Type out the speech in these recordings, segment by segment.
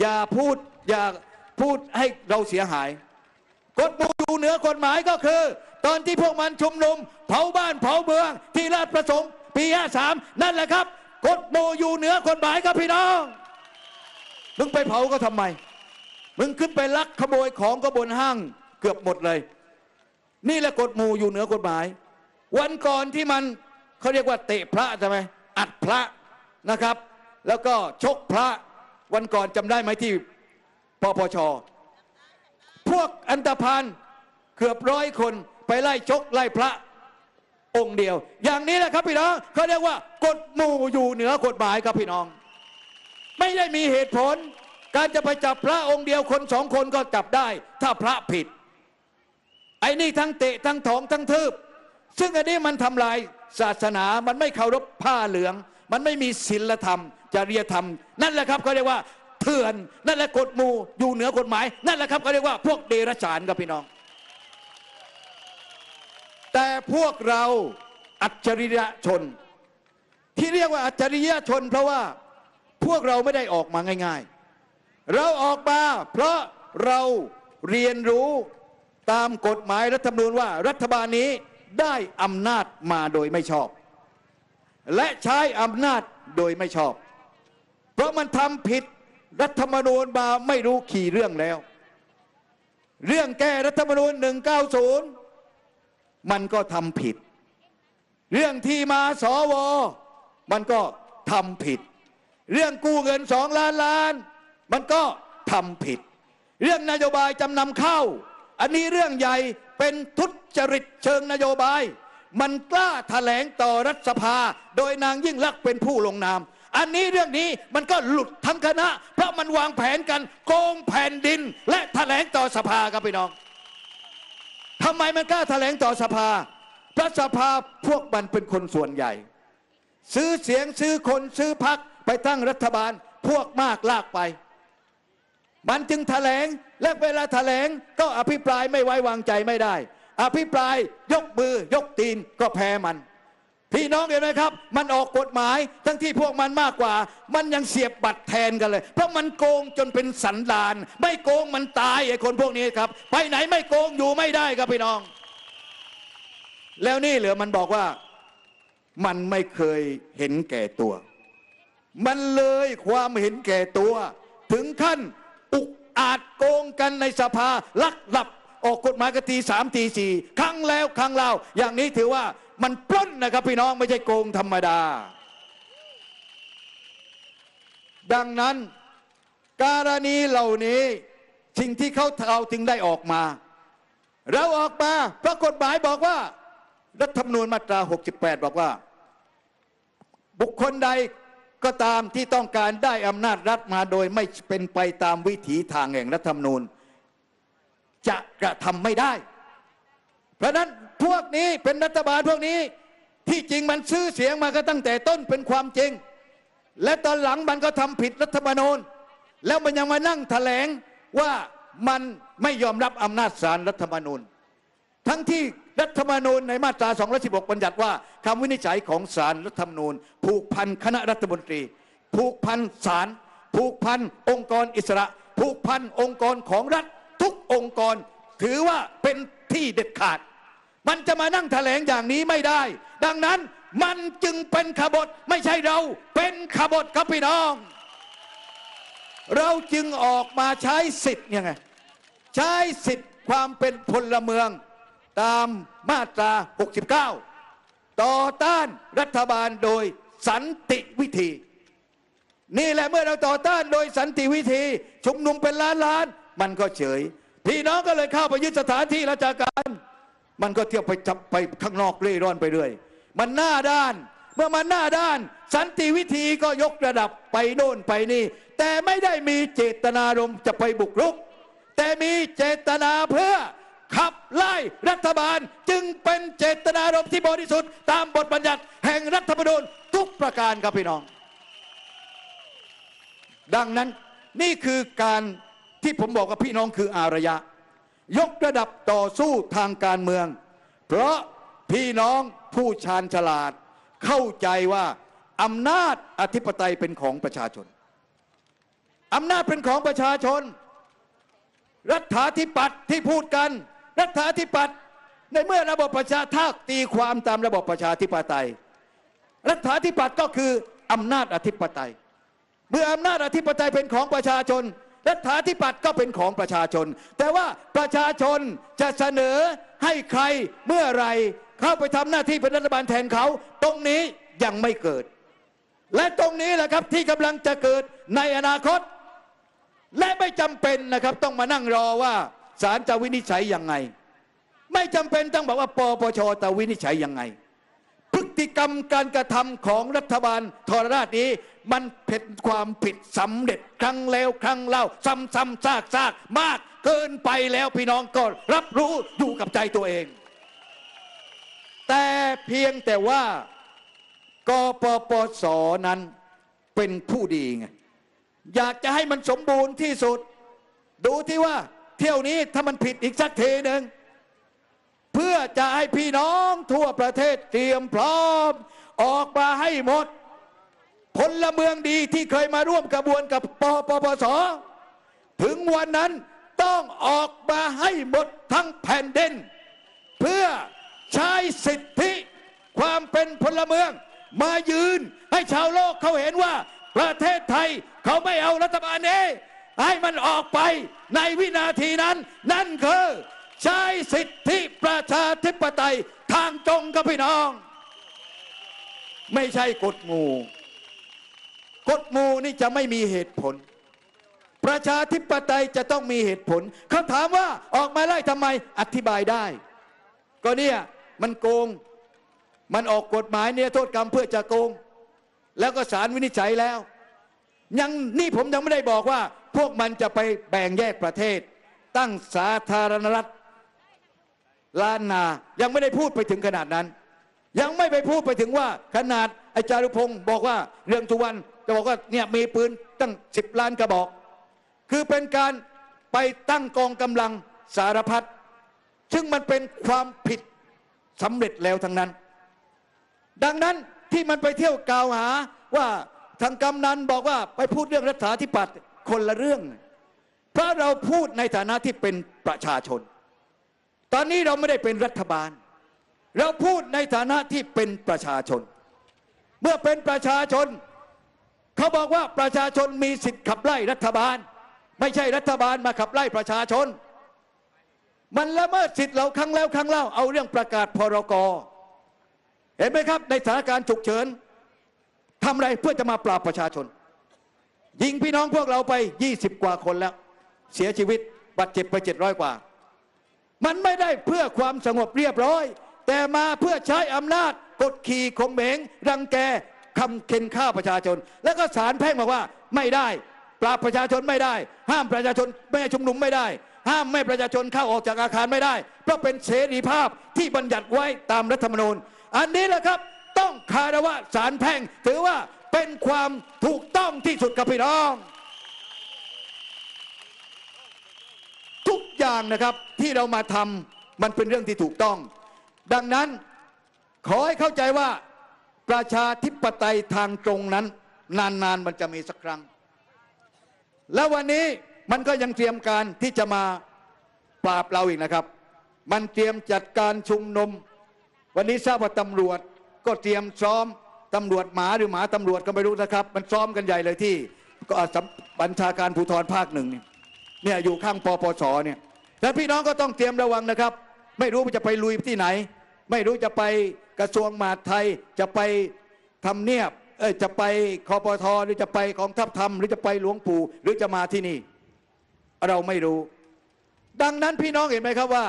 อย่าพูดอย่าพูดให้เราเสียหาย กฎหมู่อยู่เหนือกฎหมายก็คือ ตอนที่พวกมันชุมนุม เผาบ้านเผาเมือง ที่ราชประสงค์ ปี 53 นั่นแหละครับกฎหมู่อยู่เหนือกฎหมายครับพี่น้อง มึงไปเผาก็ทำไม มึงขึ้นไปลักขโมยของก็บนห้างเกือบหมดเลย นี่แหละกฎหมู่อยู่เหนือกฎหมาย วันก่อนที่มันเขาเรียกว่าเตะพระใช่ไหมอัดพระนะครับ แล้วก็ชกพระ วันก่อนจำได้ไหมที่ปปชพวกอันตพานเกือบร้อยคนไปไล่ชกไล่พระองค์เดียว อย่างนี้แหละครับพี่น้องเขาเรียกว่ากฎหมู่อยู่เหนือกฎหมายครับพี่น้อง ไม่ได้มีเหตุผล การจะไปจับพระองค์เดียวคนสองคนก็จับได้ ถ้าพระผิด ไอ้นี่ทั้งเตะทั้งถองทั้งทืบ ซึ่งอันนี้มันทำลายศาสนามันไม่เคารพผ้าเหลือง มันไม่มีศีลธรรม จริยธรรม นั่นแหละครับเขาเรียกว่าเถื่อน นั่นแหละกฎหมู่อยู่เหนือกฎหมาย นั่นแหละครับเขาเรียกว่าพวกเดรัจฉานครับพี่น้อง แต่พวกเราอัจฉริยชน ที่เรียกว่าอัจฉริยชน เพราะว่าพวกเราไม่ได้ออกมาง่าย ๆ เราออกมาเพราะเราเรียนรู้ตามกฎหมายรัฐธรรมนูญว่ารัฐบาลนี้ได้อำนาจมาโดยไม่ชอบ และใช้อำนาจโดยไม่ชอบ เพราะมันทำผิดรัฐธรรมนูญมาไม่รู้ขี่เรื่องแล้ว เรื่องแก้รัฐธรรมนูญ 190 มันก็ทำผิด เรื่องที่มาสว มันก็ทำผิด เรื่องกู้เงินสองล้านล้าน มันก็ทำผิด เรื่องนโยบายจำนำเข้า อันนี้เรื่องใหญ่เป็นทุจริตเชิงนโยบาย มันกล้าแถลงต่อรัฐสภา โดยนางยิ่งลักษณ์เป็นผู้ลงนาม อันนี้เรื่องนี้มันก็หลุดทั้งคณะ เพราะมันวางแผนกันโกงแผ่นดิน และแถลงต่อสภาครับพี่น้องทำไมมันกล้าแถลงต่อสภาเพราะสภาพวกมันเป็นคนส่วนใหญ่ ซื้อเสียงซื้อคนซื้อพักไปตั้งรัฐบาลพวกมากลากไป มันจึงแถลงและเวลาแถลงก็อภิปรายไม่ไว้วางใจไม่ได้ อภิปรายยกมือยกตีนก็แพ้มัน พี่น้องเห็นไหมครับ มันออกกฎหมายทั้งที่พวกมันมากกว่า มันยังเสียบบัตรแทนกันเลย เพราะมันโกงจนเป็นสันดาน ไม่โกงมันตายไอ้คนพวกนี้ครับ ไปไหนไม่โกงอยู่ไม่ได้ครับพี่น้อง แล้วนี่เหลือมันบอกว่ามันไม่เคยเห็นแก่ตัว มันเลยความเห็นแก่ตัว ถึงขั้นอุกอาจโกงกันในสภาลักหลับออกกฎหมายกตีสามตีสี่ครั้งแล้วครั้งเล่าอย่างนี้ถือว่า มันปล้นนะครับพี่น้องไม่ใช่โกงธรรมดา ดังนั้นการณีเหล่านี้สิ่งที่เขาเอาถึงได้ออกมา เราออกมาเพราะกฎหมายบอกว่า รัฐธรรมนูญมาตรา 68 บอกว่า บุคคลใดก็ตามที่ต้องการได้อำนาจรัฐมาโดยไม่เป็นไปตามวิถีทางแห่งรัฐธรรมนูญ จะกระทำไม่ได้ เพราะฉะนั้น พวกนี้เป็นรัฐบาลพวกนี้ ที่จริงมันซื้อเสียงมาก็ตั้งแต่ต้นเป็นความจริง และตอนหลังมันก็ทำผิดรัฐธรรมนูญ แล้วมันยังมานั่งแถลงว่ามันไม่ยอมรับอำนาจศาลรัฐธรรมนูญ ทั้งที่รัฐธรรมนูญในมาตรา 216 บัญญัติว่าคำวินิจฉัยของศาลรัฐธรรมนูญ ผูกพันคณะรัฐมนตรี ผูกพันศาลผูกพันองค์กรอิสระ ผูกพันองค์กรของรัฐทุกองค์กร ถือว่าเป็นที่เด็ดขาด มันจะมานั่งแถลงอย่างนี้ไม่ได้ ดังนั้นมันจึงเป็นขบฏไม่ใช่เรา เป็นขบฏครับพี่น้อง เราจึงออกมาใช้สิทธิ์ยังไงใช้สิทธิ์ความเป็นพลเมือง ตามมาตรา 69 ต่อต้านรัฐบาลโดยสันติวิธี นี่แหละเมื่อเราต่อต้านโดยสันติวิธีชุมนุมเป็นล้านล้านๆมันก็เฉย พี่น้องก็เลยเข้าไปยึดสถานที่ราชการ มันก็เที่ยวไปจับไปข้างนอกเร่ร่อนไปเรื่อย มันหน้าด้าน เมื่อมันหน้าด้าน สันติวิธีก็ยกระดับไปโน่นไปนี่ แต่ไม่ได้มีเจตนารมจะไปบุกรุก แต่มีเจตนาเพื่อขับไล่รัฐบาลจึงเป็นเจตนารมณ์ที่บริสุทธิ์ตามบทบัญญัติแห่งรัฐธรรมนูญทุกประการครับพี่น้อง ดังนั้นนี่คือการที่ผมบอกกับพี่น้องคืออารยะ ยกระดับต่อสู้ทางการเมือง เพราะพี่น้องผู้ชาญฉลาด เข้าใจว่าอำนาจอธิปไตยเป็นของประชาชนอำนาจเป็นของประชาชน รัฐาธิปัตย์ที่พูดกัน รัฐาธิปัตย์ในเมื่อระบบประชาทากตีความตามระบบประชาธิปไตย รัฐาธิปัตย์ก็คืออำนาจอธิปไตย เมื่ออำนาจอธิปไตยเป็นของประชาชน รัฐาธิปัตย์ก็เป็นของประชาชน แต่ว่าประชาชนจะเสนอให้ใครเมื่อไรเข้าไปทำหน้าที่เป็นรัฐบาลแทนเขา ตรงนี้ยังไม่เกิด และตรงนี้แหละครับที่กำลังจะเกิดในอนาคต และไม่จำเป็นนะครับต้องมานั่งรอว่าศาลจะวินิจฉัยยังไง ไม่จำเป็นต้องบอกว่าปปชจะวินิจฉัยยังไง ติกรรมการกระทำของรัฐบาลทรราชนี้ มันเป็นความผิดสำเร็จครั้งแล้วครั้งเล่า ซ้ำซ้ำซากซากมากเกินไปแล้วพี่น้องก็รับรู้อยู่กับใจตัวเอง แต่เพียงแต่ว่ากปปสนั้นเป็นผู้ดีไงอยากจะให้มันสมบูรณ์ที่สุด ดูที่ว่าเที่ยวนี้ถ้ามันผิดอีกสักทีหนึ่ง เพื่อจะให้พี่น้องทั่วประเทศเตรียมพร้อม ออกมาให้หมดพลเมืองดีที่เคยมาร่วมกระบวนกับปปปส ถึงวันนั้นต้องออกมาให้หมดทั้งแผ่นดิน เพื่อใช้สิทธิความเป็นพลเมือง มายืนให้ชาวโลกเขาเห็นว่าประเทศไทยเขาไม่เอารัฐบาลนี้ให้มันออกไปในวินาทีนั้น นั่นคือ ใช้สิทธิประชาธิปไตยทางตรงกับพี่น้อง ไม่ใช่กฎหมู่กฎหมู่นี่จะไม่มีเหตุผล ประชาธิปไตยจะต้องมีเหตุผลเขาถามว่าออกมาไล่ทำไมอธิบายได้ ก็เนี่ยมันโกง มันออกกฎหมายเนี่ยโทษกรรมเพื่อจะโกง แล้วก็ศาลวินิจฉัยแล้ว ยังนี่ผมยังไม่ได้บอกว่า พวกมันจะไปแบ่งแยกประเทศ ตั้งสาธารณรัฐ ล้านนา ยังไม่ได้พูดไปถึงขนาดนั้น ยังไม่ไปพูดไปถึงว่าขนาดไอาจารุพงศ์บอกว่าเรื่องทุวันจะบอกว่าเนี่ยมีปืนตั้งสิบล้านกระบอก คือเป็นการไปตั้งกองกำลังสารพัดซึ่งมันเป็นความผิดสำเร็จแล้วทั้งนั้น ดังนั้นที่มันไปเที่ยวกล่าวหาว่าทางกำนันบอกว่าไปพูดเรื่องรัฐาธิปัตย์คนละเรื่อง เพราะเราพูดในฐานะที่เป็นประชาชน ตอนนี้เราไม่ได้เป็นรัฐบาล เราพูดในฐานะที่เป็นประชาชน เมื่อเป็นประชาชน เขาบอกว่าประชาชนมีสิทธิ์ขับไล่รัฐบาล ไม่ใช่รัฐบาลมาขับไล่ประชาชน มันละเมิดสิทธิ์เราครั้งแล้วครั้งเล่าเอาเรื่องประกาศพรกรเห็นไหมครับ ในสถานการณ์ฉุกเฉินทำอะไรเพื่อจะมาปราบประชาชน ยิงพี่น้องพวกเราไป 20 กว่าคนแล้ว เสียชีวิตบาดเจ็บไป 700 กว่า มันไม่ได้เพื่อความสงบเรียบร้อย แต่มาเพื่อใช้อำนาจกดขี่ข่มเหงรังแกคำเข็นฆ่าประชาชน แล้วก็ศาลแพ่งบอกว่าไม่ได้ ปราบประชาชนไม่ได้ ห้ามประชาชนไม่ให้ชุมนุมไม่ได้ ห้ามไม่ประชาชนเข้าออกจากอาคารไม่ได้ เพราะเป็นเสรีภาพที่บัญญัติไว้ตามรัฐธรรมนูญ อันนี้แหละครับต้องคารวะศาลแพ่งถือว่าเป็นความถูกต้องที่สุดกับพี่น้อง ทุก อย่างนะครับที่เรามาทำมันเป็นเรื่องที่ถูกต้อง ดังนั้นขอให้เข้าใจว่าประชาธิปไตยทางตรงนั้น นานๆมันจะมีสักครั้ง แล้ววันนี้มันก็ยังเตรียมการที่จะมาปราบเราอีกนะครับ มันเตรียมจัดการชุมนุม วันนี้ทราบว่าตำรวจก็เตรียมซ้อมตำรวจหมาหรือหมาตำรวจก็ไม่รู้นะครับ มันซ้อมกันใหญ่เลยที่ก็บัญชาการภูธรภาคหนึ่งเนี่ยเนี่ยอยู่ข้างปปสเนี่ย แล้วพี่น้องก็ต้องเตรียมระวังนะครับ ไม่รู้จะไปลุยที่ไหน ไม่รู้จะไปกระทรวงมหาดไทยจะไปทำเนียบเอ้ยจะไปคอปทหรือจะไปกองทัพธรรมหรือจะไปหลวงปู่หรือจะมาที่นี่ เราไม่รู้ ดังนั้นพี่น้องเห็นไหมครับว่า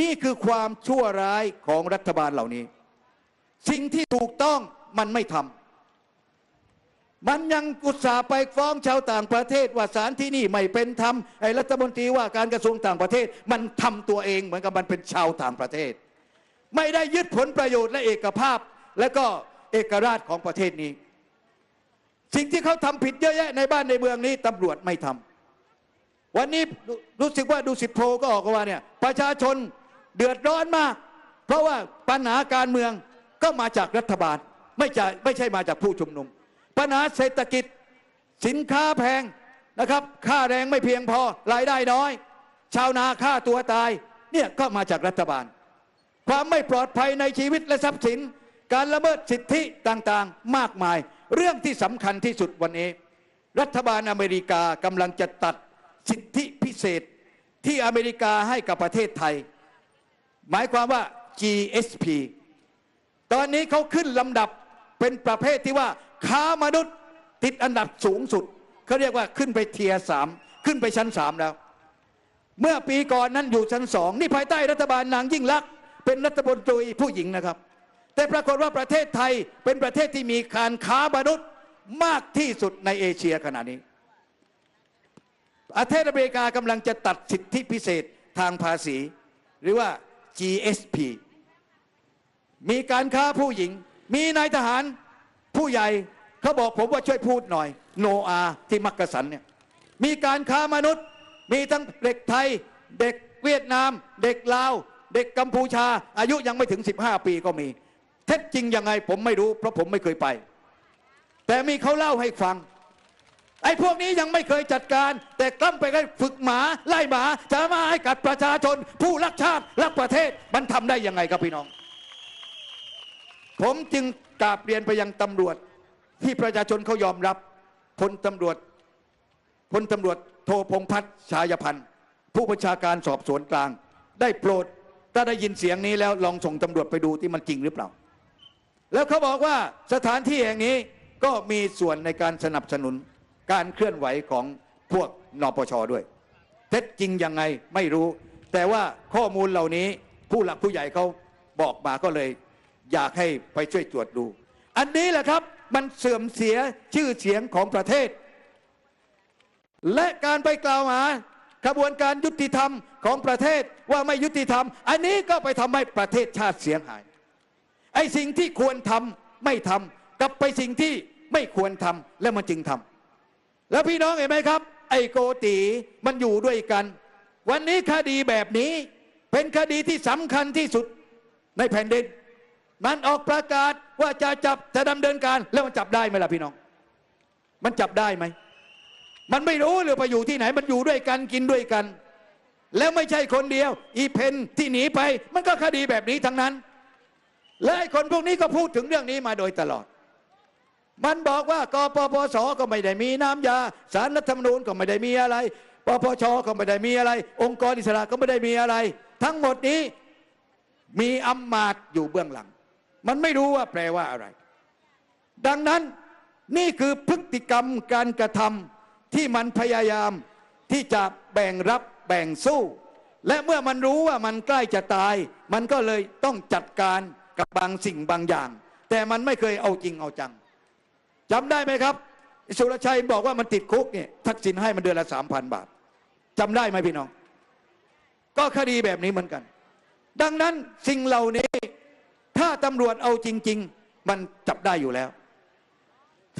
นี่คือความชั่วร้ายของรัฐบาลเหล่านี้ สิ่งที่ถูกต้องมันไม่ทำ มันยังอุตส่าห์ไปฟ้องชาวต่างประเทศว่าศาลที่นี่ไม่เป็นธรรมไอ้รัฐมนตรีว่าการกระทรวงต่างประเทศ มันทำตัวเองเหมือนกับมันเป็นชาวต่างประเทศ ไม่ได้ยึดผลประโยชน์และเอกภาพ และก็เอกราชของประเทศนี้ สิ่งที่เขาทำผิดเยอะแยะในบ้านในเมืองนี้ตำรวจไม่ทำวันนี้รู้สึกว่าดูสิโพก็ออกมาเนี่ยประชาชนเดือดร้อนมาก เพราะว่าปัญหาการเมืองก็มาจากรัฐบาลไม่ใช่ไม่ใช่มาจากผู้ชุมนุม ปัญหาเศรษฐกิจ สินค้าแพงนะครับ ค่าแรงไม่เพียงพอรายได้น้อย ชาวนาฆ่าตัวตายเนี่ยก็มาจากรัฐบาล ความไม่ปลอดภัยในชีวิตและทรัพย์สิน การละเมิดสิทธิต่างๆ มากมาย เรื่องที่สำคัญที่สุดวันนี้ รัฐบาลอเมริกากำลังจะตัดสิทธิพิเศษที่อเมริกาให้กับประเทศไทย หมายความว่า GSP ตอนนี้เขาขึ้นลำดับเป็นประเภทที่ว่า ค้ามนุษย์ ติดอันดับสูงสุดเขาเรียกว่าขึ้นไปเทียสามขึ้นไปชั้นสามแล้ว เมื่อปีก่อนนั้นอยู่ชั้นสองนี่ภายใต้รัฐบาลนางยิ่งลักษณ์เป็นรัฐมนตรีผู้หญิงนะครับ แต่ปรากฏว่าประเทศไทยเป็นประเทศที่มีการค้ามนุษย์มากที่สุดในเอเชียขณะนี้ประเทศอเมริกากำลังจะตัดสิทธิพิเศษทางภาษี หรือว่า GSP มีการค้าผู้หญิง มีนายทหาร ผู้ใหญ่เขาบอกผมว่าช่วยพูดหน่อย โนอาที่มักกะสันเนี่ยมีการค้ามนุษย์ มีทั้งเด็กไทย เด็กเวียดนาม เด็กลาว เด็กกัมพูชา อายุยังไม่ถึง 15 ปีก็มี เท็จจริงยังไงผมไม่รู้ เพราะผมไม่เคยไป แต่มีเขาเล่าให้ฟัง ไอ้พวกนี้ยังไม่เคยจัดการ แต่กล้ำไปก็ฝึกหมาไล่หมาจะมาให้กัดประชาชน ผู้รักชาติรักประเทศมันทำได้ยังไงครับพี่น้อง ผมจึงกราบเรียนไปยังตำรวจที่ประชาชนเขายอมรับพลตำรวจพลตำรวจโทพงพัฒน์ชายพันธ์ผู้บัญชาการสอบสวนกลาง ได้โปรดถ้าได้ยินเสียงนี้แล้วลองส่งตำรวจไปดูที่มันจริงหรือเปล่า แล้วเขาบอกว่าสถานที่แห่งนี้ก็มีส่วนในการสนับสนุนการเคลื่อนไหวของพวกนปชด้วย เท็จจริงยังไงไม่รู้ แต่ว่าข้อมูลเหล่านี้ผู้หลักผู้ใหญ่เขาบอกมาก็เลย อยากให้ไปช่วยตรวจดู อันนี้แหละครับมันเสื่อมเสียชื่อเสียงของประเทศ และการไปกล่าวหากระบวนการยุติธรรมของประเทศว่าไม่ยุติธรรม อันนี้ก็ไปทำให้ประเทศชาติเสียหาย ไอ้สิ่งที่ควรทำไม่ทำกลับไปสิ่งที่ไม่ควรทำและมันจึงทำแล้วพี่น้องเห็นไหมครับ ไอ้โกตีมันอยู่ด้วยกัน วันนี้คดีแบบนี้เป็นคดีที่สำคัญที่สุดในแผ่นดิน มันออกประกาศว่าจะจับจะดำเนินการ แล้วมันจับได้ไหมล่ะพี่น้อง มันจับได้ไหม มันไม่รู้เลยไปอยู่ที่ไหน มันอยู่ด้วยกันกินด้วยกัน แล้วไม่ใช่คนเดียว อีเพนที่หนีไป มันก็คดีแบบนี้ทั้งนั้น และไอ้คนพวกนี้ก็พูดถึงเรื่องนี้มาโดยตลอด มันบอกว่ากปปสก็ไม่ได้มีน้ำยาสารรัฐธรรมนูญก็ไม่ได้มีอะไรปปชก็ไม่ได้มีอะไร องค์กรอิสระก็ไม่ได้มีอะไร ทั้งหมดนี้มีอำมาตย์อยู่เบื้องหลัง มันไม่รู้ว่าแปลว่าอะไร ดังนั้นนี่คือพฤติกรรมการกระทำที่มันพยายามที่จะแบ่งรับแบ่งสู้ และเมื่อมันรู้ว่ามันใกล้จะตาย มันก็เลยต้องจัดการกับบางสิ่งบางอย่าง แต่มันไม่เคยเอาจริงเอาจังจำได้ไหมครับสุรชัยบอกว่ามันติดคุกเนี่ยทักษิณให้มันเดือนละสามพันบาทจำได้ไหมพี่น้อง ก็คดีแบบนี้เหมือนกัน ดังนั้นสิ่งเหล่านี้ ถ้าตำรวจเอาจริง ๆ มันจับได้อยู่แล้ว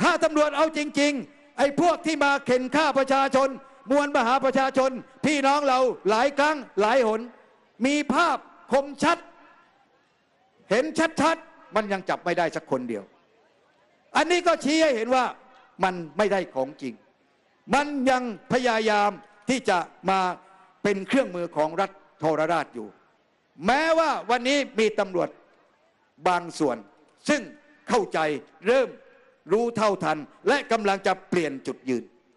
ถ้าตำรวจเอาจริง ๆ ไอ้พวกที่มาเข็นฆ่าประชาชน มวลมหาประชาชน พี่น้องเราหลายครั้งหลายหน มีภาพคมชัด เห็นชัดๆ มันยังจับไม่ได้สักคนเดียว อันนี้ก็ชี้ให้เห็นว่ามันไม่ได้ของจริง มันยังพยายามที่จะมาเป็นเครื่องมือของรัฐโทรราชอยู่ แม้ว่าวันนี้มีตำรวจ บางส่วน ซึ่งเข้าใจเริ่มรู้เท่าทัน และกำลังจะเปลี่ยนจุดยืน